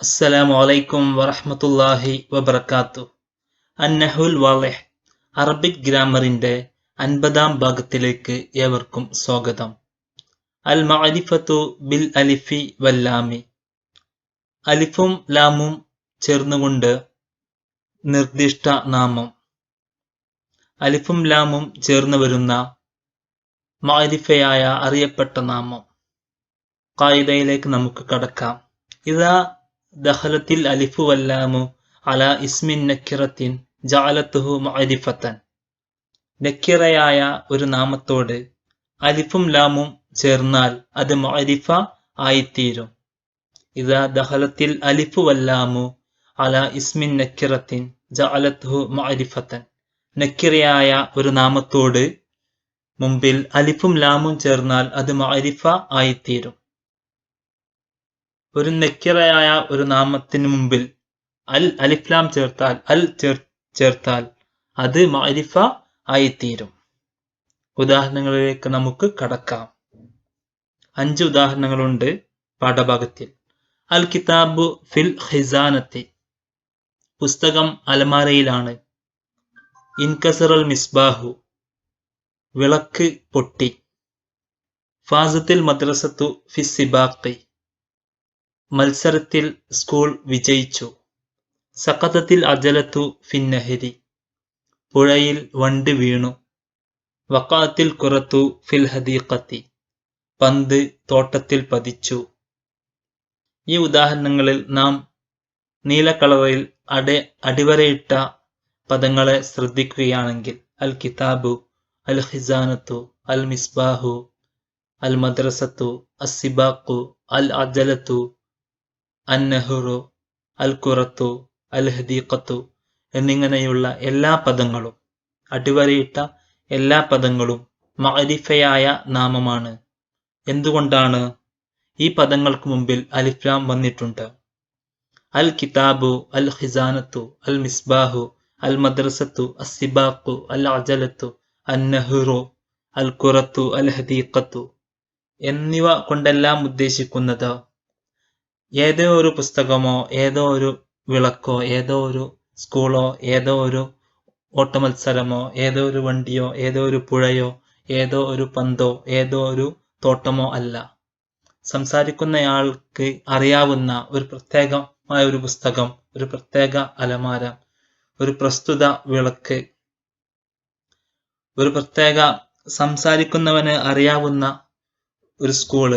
അസ്സലാമു അലൈക്കും വറഹ്മത്തുള്ളാഹി വബർക്കാത്തു അന്നഹുൽ വാളിഹ് അറബിക് ഗ്രാമറിന്റെ അൻപതാം ഭാഗത്തിലേക്ക് ഏവർക്കും സ്വാഗതം. അൽ മഅലിഫത്തു ബിൽ അലിഫി വല്ലാമി അലിഫും ലാമും ചേർന്നുകൊണ്ട് നിർദ്ദിഷ്ട നാമം. അലിഫും ലാമും ചേർന്ന് വരുന്ന മഅലിഫയായ അറിയപ്പെട്ട നാമം. കായികയിലേക്ക് നമുക്ക് കടക്കാം. ഇതാ ദഹലത്തിൽ അലിഫു വല്ലാമു അല ഇസ്മിൻ നക്കിറത്തിൻ ജാലത്തുഹു മഅരിഫത്തൻ. നക്കിറയായ ഒരു നാമത്തോട് അലിഫും ലാമും ചേർന്നാൽ അത് മഅരിഫ ആയിത്തീരും. ഇതാ ദഹലത്തിൽ അലിഫു വല്ലാമു അല ഇസ്മിൻ നക്കിറത്തിൻ ജാലത്തുഹു മഅരിഫത്തൻ. നക്കിറയായ ഒരു നാമത്തോട് മുമ്പിൽ അലിഫും ലാമും ചേർന്നാൽ അത് മഅരിഫ ആയിത്തീരും. ഒരു നെക്കിറയായ ഒരു നാമത്തിന് മുമ്പിൽ അൽ അലിഫ്ലാം ചേർത്താൽ അൽ ചേർ ചേർത്താൽ അത് മാരിഫ ആയിത്തീരും. ഉദാഹരണങ്ങളിലേക്ക് നമുക്ക് കടക്കാം. അഞ്ച് ഉദാഹരണങ്ങളുണ്ട് പാഠഭാഗത്തിൽ. അൽ കിതാബ് ഫിൽ ഹിസാനത്തെ പുസ്തകം അലമാരയിലാണ്. ഇൻകസറൽ മിസ്ബാഹു. വിളക്ക് പൊട്ടി. ഫാസത്തിൽ മദ്രസത്തു ഫിസിബാഖി മത്സരത്തിൽ സ്കൂൾ വിജയിച്ചു. സഖതത്തിൽ അജലത്തു ഫിന്നഹരി പുഴയിൽ വണ്ട് വീണു. വക്കാത്തിൽ കുറത്തു ഫിൽ ഹദീഖത്തി. പന്ത് തോട്ടത്തിൽ പതിച്ചു. ഈ ഉദാഹരണങ്ങളിൽ നാം നീല കളറിൽ അടെ അടിവരയിട്ട പദങ്ങളെ ശ്രദ്ധിക്കുകയാണെങ്കിൽ അൽ കിതാബു അൽ ഖിസാനത്തു അൽ മിസ്ബാഹു അൽ മദ്രസത്തു അസിബാഖു അൽ അജലത്തു അന്നഹുറു അൽ കുറത്തു അൽ ഹദീഖത്തു എന്നിങ്ങനെയുള്ള എല്ലാ പദങ്ങളും അടിവരയിട്ട എല്ലാ പദങ്ങളും മഅരിഫയായ നാമമാണ്. എന്തുകൊണ്ടാണ്? ഈ പദങ്ങൾക്ക് മുമ്പിൽ അലിഫ്ലാം വന്നിട്ടുണ്ട്. അൽ കിതാബു അൽ ഖിസാനത്തു അൽ മിസ്ബാഹു അൽ മദ്രസത്തു അസിബാഖു അൽ അജലത്തു അന്നഹുറു അൽ കുറത്തു അൽ ഹദീഖത്തു എന്നിവ കൊണ്ടെല്ലാം ഉദ്ദേശിക്കുന്നത് ഏതോ ഒരു പുസ്തകമോ ഏതോ ഒരു വിളക്കോ ഏതോ ഒരു സ്കൂളോ ഏതോ ഒരു ഓട്ടമത്സരമോ ഏതോ ഒരു വണ്ടിയോ ഏതോ ഒരു പുഴയോ ഏതോ ഒരു പന്തോ ഏതോ ഒരു തോട്ടമോ അല്ല. സംസാരിക്കുന്നയാൾക്ക് അറിയാവുന്ന ഒരു പ്രത്യേകമായ ഒരു പുസ്തകം ഒരു പ്രത്യേക അലമാര ഒരു പ്രസ്തുത വിളക്ക് ഒരു പ്രത്യേക സംസാരിക്കുന്നവന് അറിയാവുന്ന ഒരു സ്കൂൾ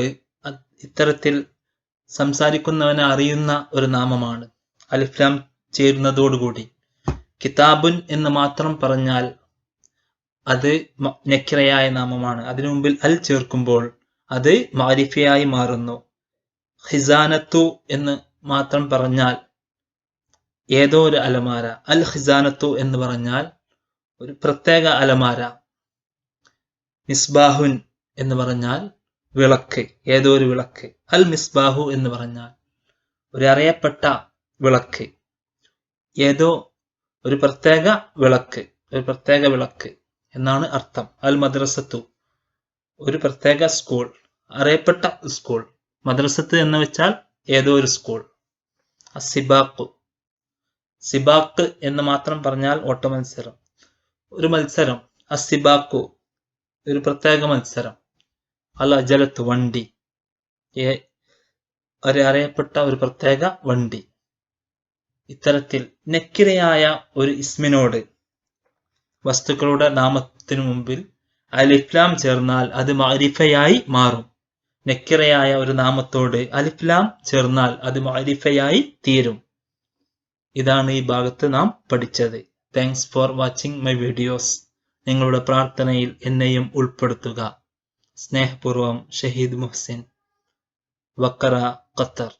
ഇത്തരത്തിൽ സംസാരിക്കുന്നവനെ അറിയുന്ന ഒരു നാമമാണ്. അലിഫ്ലാം ചേരുന്നതോടുകൂടി. കിതാബുൻ എന്ന് മാത്രം പറഞ്ഞാൽ അത് നക്കിറയായ നാമമാണ്. അതിനു മുമ്പിൽ അൽ ചേർക്കുമ്പോൾ അത് മാരിഫയായി മാറുന്നു. ഹിസാനത്തു എന്ന് മാത്രം പറഞ്ഞാൽ ഏതോ ഒരു അലമാര. അൽ ഹിസാനത്തു എന്ന് പറഞ്ഞാൽ ഒരു പ്രത്യേക അലമാര. മിസ്ബാഹുൻ എന്ന് പറഞ്ഞാൽ വിളക്ക് ഏതോ ഒരു വിളക്ക്. അൽ മിസ്ബാഹു എന്ന് പറഞ്ഞാൽ ഒരു അറിയപ്പെട്ട വിളക്ക്. ഏതോ ഒരു പ്രത്യേക വിളക്ക് ഒരു പ്രത്യേക വിളക്ക് എന്നാണ് അർത്ഥം. അൽ മദ്രസത്തു ഒരു പ്രത്യേക സ്കൂൾ അറിയപ്പെട്ട സ്കൂൾ മദ്രസത്ത് എന്ന് വെച്ചാൽ ഏതോ ഒരു സ്കൂൾ സിബാഖു സിബാക്ക് എന്ന് മാത്രം പറഞ്ഞാൽ ഓട്ടമത്സരം. ഒരു മത്സരം. അസിബാക്കു ഒരു പ്രത്യേക മത്സരം. അൽ അജലത്ത് വണ്ടി ഒരു അറിയപ്പെട്ട ഒരു പ്രത്യേക വണ്ടി. ഇത്തരത്തിൽ നെക്കിരയായ ഒരു ഇസ്മിനോട് വസ്തുക്കളുടെ നാമത്തിനു മുമ്പിൽ അലിഫ്ലാം ചേർന്നാൽ അത് മാരിഫയായി മാറും. നെക്കിറയായ ഒരു നാമത്തോട് അലിഫ്ലാം ചേർന്നാൽ അത് മാരിഫയായി തീരും. ഇതാണ് ഈ ഭാഗത്ത് നാം പഠിച്ചത്. Thanks for watching my videos നിങ്ങളുടെ പ്രാർത്ഥനയിൽ എന്നെയും ഉൾപ്പെടുത്തുക. સ્નેહપૂર્વમ શહીદ મોહસિન વકરા કત્તર